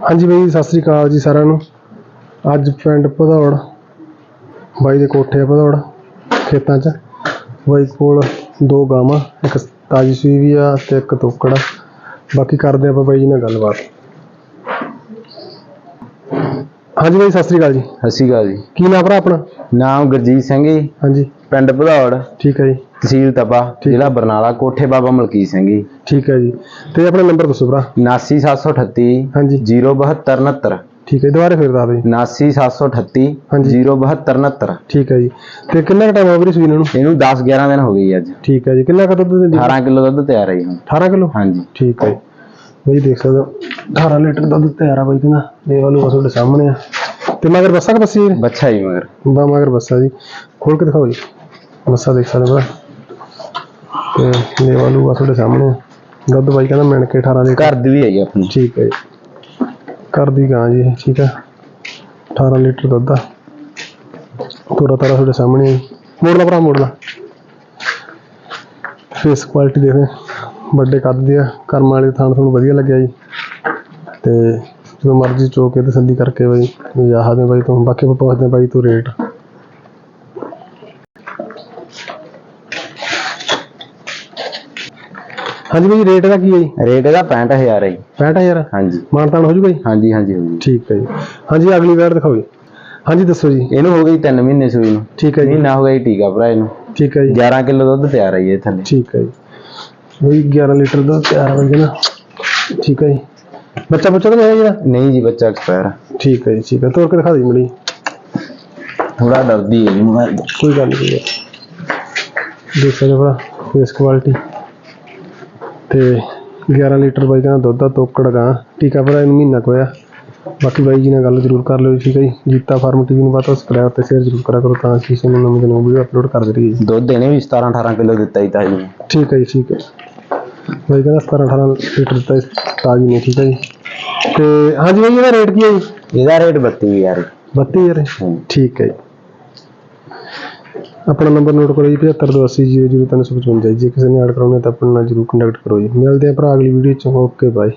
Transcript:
ਹਾਂਜੀ ਬਾਈ ਸਤਿ ਸ੍ਰੀ ਅਕਾਲ ਜੀ ਸਾਰਿਆਂ ਨੂੰ। ਅੱਜ ਪਿੰਡ ਭਦੌੜ ਬਾਈ ਦੇ ਕੋਠੇ ਆ ਭਦੌੜ ਖੇਤਾਂ 'ਚ। ਬਾਈ ਕੋਲ ਦੋ ਗਾਵਾਂ ਇੱਕ ਤਾਜੀ ਸੂਈ ਵੀ ਆ ਤੇ ਇੱਕ ਤੋਕੜ ਬਾਕੀ ਕਰਦੇ ਆਪਾਂ ਬਾਈ ਜੀ ਨਾਲ ਗੱਲਬਾਤ। ਹਾਂਜੀ ਬਾਈ ਸਤਿ ਸ੍ਰੀ ਅਕਾਲ ਜੀ। ਸਤਿ ਸ਼੍ਰੀ ਅਕਾਲ ਜੀ। ਕੀ ਨਾਮ ਭਰਾ ਆਪਣਾ? ਨਾਮ ਗੁਰਜੀਤ ਸਿੰਘ ਜੀ। ਹਾਂਜੀ। ਪਿੰਡ ਭਦੌੜ। ਠੀਕ ਹੈ ਜੀ। ਤਹਿਸੀਲ ਤਪਾ ਠੀਕ। ਜ਼ਿਲ੍ਹਾ ਬਰਨਾਲਾ ਕੋਠੇ ਬਾਬਾ ਮਲਕੀਤ ਸਿੰਘ ਜੀ। ਠੀਕ ਹੈ ਜੀ। ਤੇ ਆਪਣਾ ਨੰਬਰ ਦੱਸੋ ਭਰਾ। 79738 ਹਾਂਜੀ। 07269 ਠੀਕ ਹੈ ਦੁਬਾਰਾ ਫਿਰ ਦੱਸ ਦਿਓ ਜੀ। 79738 ਹਾਂਜੀ। 07269 ਠੀਕ ਹੈ ਜੀ। ਤੇ ਕਿੰਨਾ ਟਾਈਮ ਹੋ ਗਿਆ ਸੂਈ ਨੂੰ? ਇਹਨੂੰ 10 11 ਦਿਨ ਹੋ ਗਏ ਅੱਜ। ਠੀਕ ਹੈ ਜੀ। ਕਿੰਨਾ ਕੁ ਦੁੱਧ ਦਿੰਦੀ 18 ਕਿਲੋ ਦੁੱਧ ਤਿਆਰ ਹੈ ਜੀ ਹੁਣ। 18 ਕਿਲੋ? ਹਾਂਜੀ। ਠੀਕ ਹੈ। ਬਈ ਦੇਖ ਸਕਦੇ ਹੋ 18 ਲੀਟਰ ਦੁੱਧ ਤਿਆਰ ਆ ਬਈ ਕਹਿੰਦਾ ਇਹ ਵਾਲੂ ਬਸ ਤੁਹਾਡੇ ਸਾਹਮਣੇ ਆ। ਤੇ ਮਗਰ ਬੱਸਾ ਕਿ ਬੱਸੀ ਬੱਚਾ ਜੀ ਮਗਰ। ਬਾ ਮਗਰ ਬੱਸਾ ਜੀ। ਖੋਲ ਕੇ ਦਿਖਾਓ ਜੀ। ਬੱਸਾ ਦੇਖ ਸਕਦੇ ਹੋ ਤੇ ਵਾਲੂ ਬਸ ਤੁਹਾਡੇ ਸਾਹਮਣੇ। ਦੁੱਧ ਬਾਈ ਕਹਿੰਦਾ ਮਿਣ ਕੇ 18 ਲੀਟਰ। ਘਰ ਦੀ ਵੀ ਹੈ ਜੀ ਆਪਣੀ। ਠੀਕ ਹੈ ਜੀ। ਘਰ ਦੀ ਗਾਂ ਜੀ ਠੀਕ ਹੈ 18 ਲੀਟਰ ਦੁੱਧ ਆ। ਤੋਰਾ ਤਾਰਾ ਤੁਹਾਡੇ ਸਾਹਮਣੇ। ਮੋੜ ਲਾ ਭਰਾ ਮੋੜ ਲਾ। ਫੇਸ ਕੁਆਲਿਟੀ ਦੇਖ ਵੱਡੇ ਕੱਦ ਦੀ ਆ। ਕਰਮ ਵਾਲੇ ਥਾਣ ਤੁਹਾਨੂੰ ਵਧੀਆ ਲੱਗਿਆ ਜੀ। ਤੇ ਜਦੋਂ ਮਰਜ਼ੀ ਚੋ ਕੇ ਤਸੱਲੀ ਕਰਕੇ ਬਈ। ਆਹ ਦੇ ਬਾਈ ਤੂੰ ਬਾਕੀ ਪੁੱਛਦੇ ਬਾਈ ਤੂੰ ਰੇਟ ਹਾਂਜੀ ਬਾਈ ਰੇਟ ਦਾ ਕੀ ਹੈ ਜੀ? ਰੇਟ ਇਹਦਾ 65000 ਹੈ ਜੀ। 65000 ਹਾਂਜੀ। ਮਾਨਤਾਨ ਹੋ ਜੂ? ਬਾਈ ਹਾਂਜੀ ਹਾਂਜੀ ਹੋ ਜੀ ਠੀਕ ਹੈ ਜੀ। ਹਾਂਜੀ ਅਗਲੀ ਵਾਰ ਦਿਖਾਓ ਜੀ। ਹਾਂਜੀ ਦੱਸੋ ਜੀ। ਇਹਨੂੰ ਹੋ ਗਈ 3 ਮਹੀਨੇ ਸੂਈ ਨੂੰ। ਠੀਕ ਹੈ ਜੀ। ਮਹੀਨਾ ਹੋ ਗਿਆ ਜੀ ਟੀਕਾ ਭਰਾ ਇਹਨੂੰ। ਠੀਕ ਹੈ ਜੀ। 11 ਕਿਲੋ ਦੁੱਧ ਤਿਆਰ ਹੈ ਜੀ ਇਹ ਥੱਲੇ। ਠੀਕ ਹੈ ਜੀ। ਬਈ 11 ਲੀਟਰ ਦਾ ਤਿਆਰ ਹੋ ਗਿਆ ਨਾ ਠੀਕ ਹੈ ਜੀ। ਬੱਚਾ ਬੱਚਾ ਤਾਂ ਨਹੀਂ ਹੈ ਜਿਹੜਾ ਨਹੀਂ ਜੀ ਬੱਚਾ ਐਕਸਪਾਇਰ ਠੀਕ ਹੈ ਜੀ ਠੀਕ ਹੈ। ਤੋੜ ਕੇ ਦਿਖਾ ਦੇ ਮੜੀ। ਥੋੜਾ ਡਰਦੀ ਹੈ ਜੀ ਮੈਂ ਕੋਈ ਗੱਲ ਨਹੀਂ ਦੇਖ ਭਰਾ ਫੇਸ ਕੁਆਲਿਟੀ ਤੇ 11 ਲੀਟਰ ਬਾਈ ਕਹਿੰਦਾ ਦੁੱਧ ਦਾ ਤੋਕੜ ਗਾ। ਟੀਕਾ ਭਰਾ ਇਹਨੂੰ ਮਹੀਨਾ ਕੁ ਹੋਇਆ। ਬਾਕੀ ਬਾਈ ਜੀ ਨਾਲ ਗੱਲ ਜ਼ਰੂਰ ਕਰ ਲਿਓ ਠੀਕ ਹੈ ਜੀ। ਜੀਤਾ ਫਾਰਮ ਟੀਵੀ ਨੂੰ ਬਾਤ ਸਬਸਕ੍ਰਾਈਬ ਤੇ ਸ਼ੇਅਰ ਜ਼ਰੂਰ ਕਰਿਆ ਕਰੋ ਤਾਂ ਅਸੀਂ ਇਸ ਨੂੰ ਨਵੀਂ ਤੋਂ ਨਵੀਂ ਵੀਡੀਓ ਅਪਲੋਡ ਕਰਦੇ ਰਹੀਏ ਜੀ। ਦੁੱਧ ਇਹਨੇ ਵੀ 17 18 ਕਿਲੋ ਦਿੱਤਾ ਜੀ ਤਾਈ ਨੂੰ। ਠੀਕ ਹੈ ਜੀ ਠੀਕ ਹੈ ਬਾਈ ਕਹਿੰਦਾ 17 18 ਲੀਟਰ ਦਿੱਤਾ ਤਾਜੀ ਨੇ ਠੀਕ ਹੈ ਜੀ। ਤੇ ਹਾਂਜੀ ਬਾਈ ਇਹਦਾ ਰੇਟ ਕੀ ਹੈ ਜੀ? ਇਹਦਾ ਰੇਟ 32000 32000 ਹਾਂਜੀ। ਠੀਕ ਹੈ ਜੀ। ਆਪਣਾ ਨੰਬਰ ਨੋਟ ਕਰੋ ਜੀ 7528000355 ਜੇ। ਕਿਸੇ ਨੇ ਐਡ ਕਰਾਉਣਾ ਤਾਂ ਆਪਣਾ ਨਾਲ ਜਰੂਰ ਕੰਟੈਕਟ ਕਰੋ ਜੀ। ਮਿਲਦੇ ਆ ਭਰਾ, ਅਗਲੀ ਵੀਡੀਓ ਚ। Okay bye